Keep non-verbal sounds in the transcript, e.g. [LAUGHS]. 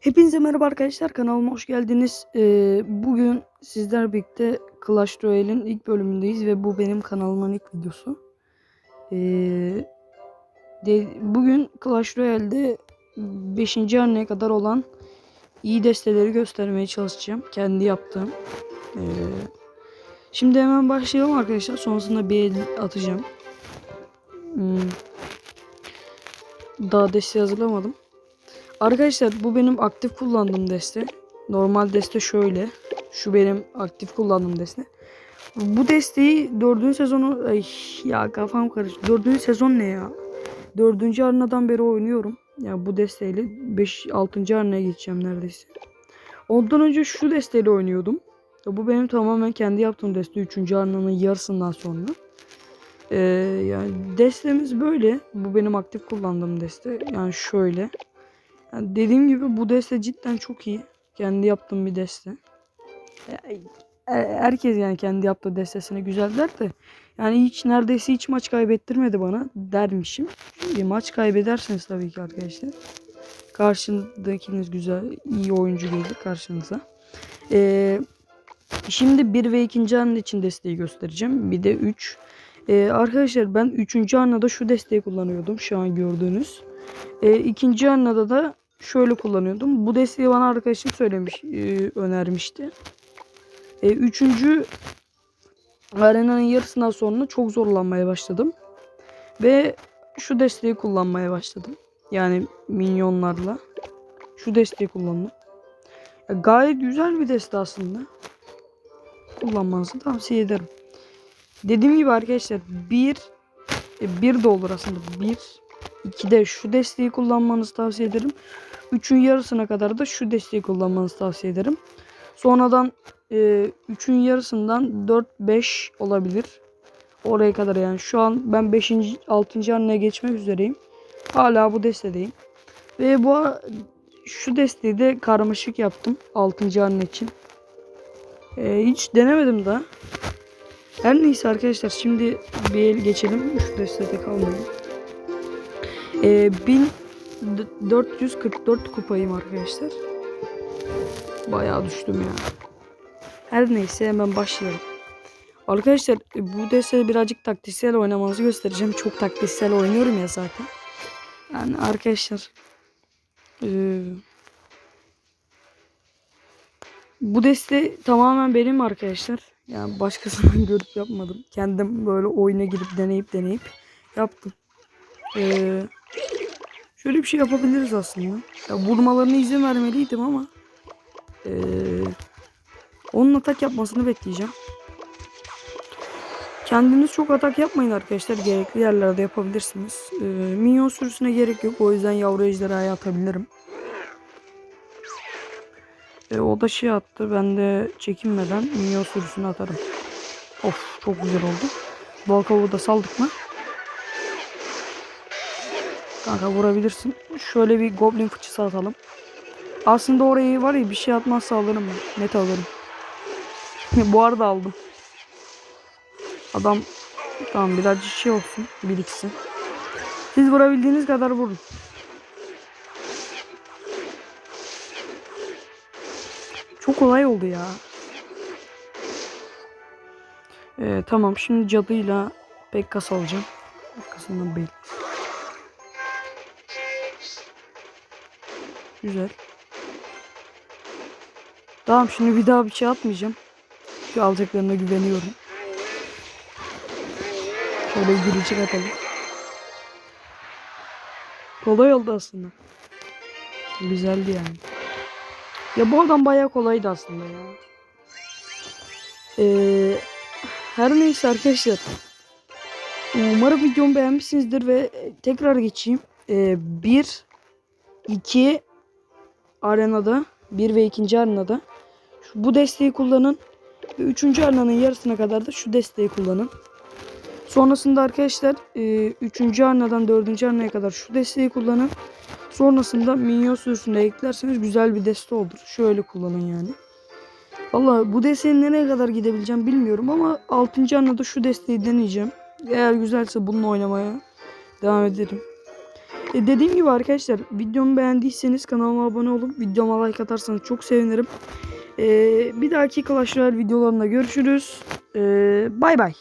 Hepinize merhaba arkadaşlar kanalıma hoş geldiniz. Ee, bugün sizler birlikte Clash Royale'in ilk bölümündeyiz ve bu benim kanalımın ilk videosu. Ee, de, bugün Clash Royale'de 5. haneye kadar olan iyi desteleri göstermeye çalışacağım. Kendi yaptığım. Ee, şimdi hemen başlayalım arkadaşlar. Sonrasında bir el atacağım. Hmm. Daha deste hazırlamadım. Arkadaşlar bu benim aktif kullandığım deste. Normal deste şöyle. Şu benim aktif kullandığım deste. Bu desteği dördüncü sezonu ay ya kafam karıştı. Dördüncü sezon ne ya? Dördüncü arenadan beri oynuyorum. Ya bu desteğiyle 5 6. arenaya geçeceğim neredeyse. Ondan önce şu desteğiyle oynuyordum. Ya bu benim tamamen kendi yaptığım deste. Üçüncü arenanın yarısından sonra. Ee, yani destemiz böyle. Bu benim aktif kullandığım deste. Yani şöyle. Yani dediğim gibi bu deste cidden çok iyi. Kendi yaptığım bir deste. Herkes yani kendi yaptığı destesine güzel der de. Yani hiç neredeyse hiç maç kaybettirmedi bana dermişim. Bir maç kaybedersiniz tabii ki arkadaşlar. Karşındakiniz güzel, iyi oyuncu gelir karşınıza. Ee, şimdi 1 ve 2. anın için desteği göstereceğim. Bir de 3. Ee, arkadaşlar ben 3. anada şu desteği kullanıyordum. Şu an gördüğünüz. E, ikinci anada da şöyle kullanıyordum. Bu desteği bana arkadaşım söylemiş, e, önermişti. E, üçüncü arenanın yarısından sonra çok zorlanmaya başladım. Ve şu desteği kullanmaya başladım. Yani minyonlarla. Şu desteği kullandım. Ya, gayet güzel bir deste aslında. Kullanmanızı tavsiye ederim. Dediğim gibi arkadaşlar bir e, bir de olur aslında. Bir 2'de şu desteği kullanmanızı tavsiye ederim. 3'ün yarısına kadar da şu desteği kullanmanızı tavsiye ederim. Sonradan 3'ün yarısından 4-5 olabilir. Oraya kadar yani. Şu an ben 5. 6. haneye geçmek üzereyim. Hala bu destedeyim. Ve bu şu desteği de karmaşık yaptım 6. hane için. Ee, hiç denemedim daha. Her neyse arkadaşlar şimdi bir el geçelim. Şu destede kalmayayım. Ee, 1444 kupayım arkadaşlar. Bayağı düştüm ya. Her neyse hemen başlayalım. Arkadaşlar bu deste birazcık taktiksel oynamanızı göstereceğim. Çok taktiksel oynuyorum ya zaten. Yani arkadaşlar ee, bu deste tamamen benim arkadaşlar. Yani başkasından [LAUGHS] görüp yapmadım. Kendim böyle oyuna girip deneyip deneyip yaptım. Ee, şöyle bir şey yapabiliriz aslında. Ya vurmalarına izin vermeliydim ama ee, onun atak yapmasını bekleyeceğim. Kendiniz çok atak yapmayın arkadaşlar. Gerekli yerlerde yapabilirsiniz. Ee, minyon sürüsüne gerek yok. O yüzden yavru ejderhayı atabilirim. E, o da şey attı. Ben de çekinmeden minyon sürüsünü atarım. Of çok güzel oldu. Balkavuğu da saldık mı? Kanka vurabilirsin. Şöyle bir goblin fıçısı atalım. Aslında orayı var ya bir şey atmazsa alırım. Net alırım. [LAUGHS] Bu arada aldım. Adam tamam birazcık şey olsun. Biriksin. Siz vurabildiğiniz kadar vurun. Kolay oldu ya. Ee, tamam şimdi cadıyla Pekkas alacağım. Arkasından beylik. Güzel. Tamam şimdi bir daha bir şey atmayacağım. Şu alacaklarına güveniyorum. Şöyle gülücük atalım. Kolay oldu aslında. Güzeldi yani. Ya bu adam bayağı kolaydı aslında ya. Ee, her neyse arkadaşlar. Umarım videomu beğenmişsinizdir ve tekrar geçeyim. Ee, bir, iki arenada, bir ve ikinci arenada şu, bu desteği kullanın. Ve üçüncü arenanın yarısına kadar da şu desteği kullanın. Sonrasında arkadaşlar 3. arenadan 4. arenaya kadar şu desteği kullanın. Sonrasında minyon sürüsünde eklerseniz güzel bir deste olur. Şöyle kullanın yani. Valla bu desteğin nereye kadar gidebileceğim bilmiyorum ama 6. arenada şu desteği deneyeceğim. Eğer güzelse bununla oynamaya devam ederim. E dediğim gibi arkadaşlar videomu beğendiyseniz kanalıma abone olup videoma like atarsanız çok sevinirim. E, bir dahaki Clash videolarında görüşürüz. E, bay bay.